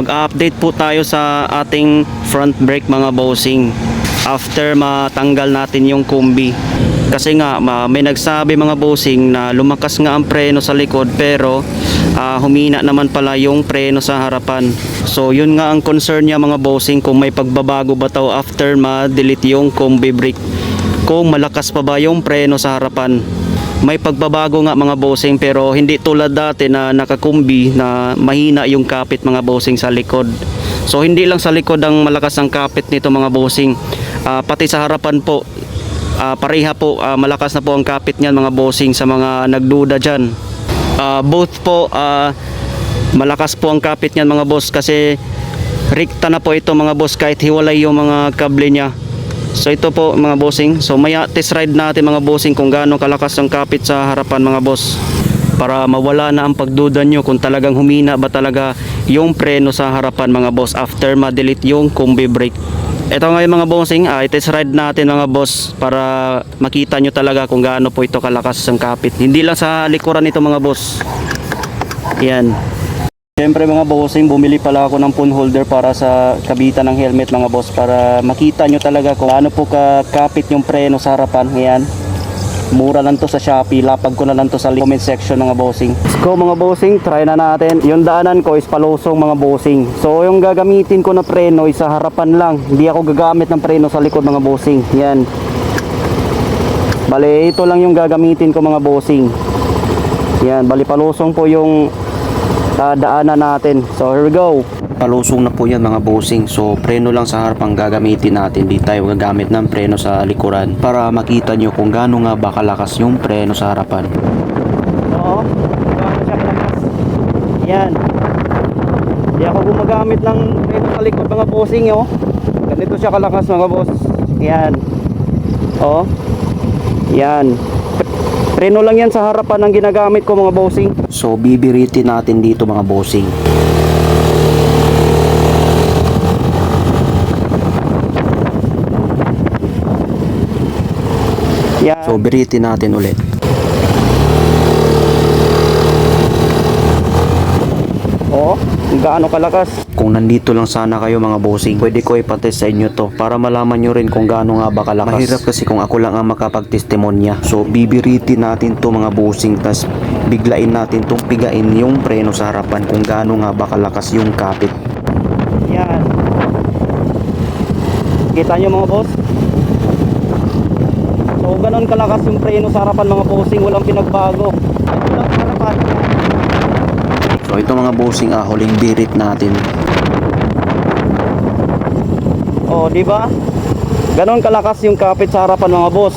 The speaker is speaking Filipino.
Mag-update po tayo sa ating front brake mga bossing after matanggal natin yung kumbi. Kasi nga ma- may nagsabi mga bossing na lumakas nga ang preno sa likod pero ah, humina naman pala yung preno sa harapan. So yun nga ang concern niya mga bossing kung may pagbabago ba tayo after ma-delete yung kumbi brake. Kung malakas pa ba yung preno sa harapan may pagbabago nga mga bossing pero hindi tulad dati na nakakumbi na mahina yung kapit mga bossing sa likod. So hindi lang sa likod ang malakas ang kapit nito mga bossing. Ah, pati sa harapan po ah, pareha po ah, malakas na po ang kapit niyan mga bossing sa mga nagduda diyan. both po ah, malakas po ang kapit niyan mga boss kasi rikta na po ito mga boss kahit hiwalay yung mga kable niya. So ito po mga bossing. So maya test ride natin mga bossing kung gaano kalakas ang kapit sa harapan mga boss. Para mawala na ang pagduda nyo kung talagang humina ba talaga yung preno sa harapan mga boss after ma-delete yung combi brake. Ito ngayon mga bossing, ah, test ride natin mga boss para makita nyo talaga kung gaano po ito kalakas ang kapit. Hindi lang sa likuran nito mga boss. Yan. Siyempre mga bossing, bumili pala ako ng phone holder para sa kabitan ng helmet mga boss para makita nyo talaga kung ano po kakapit yung preno sa harapan. Ayan. Mura lang to sa Shopee. Lapag ko na lang to sa comment section mga bossing. Let's mga bossing, try na natin. Yung daanan ko is palusong mga bossing. So yung gagamitin ko na preno is sa harapan lang. Hindi ako gagamit ng preno sa likod mga bossing. Yan. Bale, ito lang yung gagamitin ko mga bossing. Yan, bali palusong po yung dadaanan natin. So here we go. Palusong na po yan mga bossing. So preno lang sa harap ang gagamitin natin. Di tayo gagamit ng preno sa likuran para makita nyo kung gaano nga ba kalakas yung preno sa harapan. Oo. Yan. Di ako gumagamit ng preno sa likod mga bossing oh. Ganito siya kalakas mga boss. Yan. Oh. Yan. Preno lang yan sa harapan ang ginagamit ko mga bossing. So bibiritin natin dito mga bossing. Yan. So biritin natin ulit. Oo, kung gaano kalakas. Kung nandito lang sana kayo mga bossing, pwede ko ipatest sa inyo to para malaman nyo rin kung gaano nga ba kalakas. Mahirap kasi kung ako lang ang makapagtestimonya. So bibiritin natin to mga bossing tas biglain natin tong pigain yung preno sa harapan kung gaano nga ba kalakas yung kapit. Yan. Kita nyo mga boss? So ganun kalakas yung preno sa harapan mga bossing, walang pinagbago. Ito lang sa harapan. So ito mga bossing ah, huling birit natin. Oh, di ba? Ganon kalakas yung kapit sa harapan mga boss.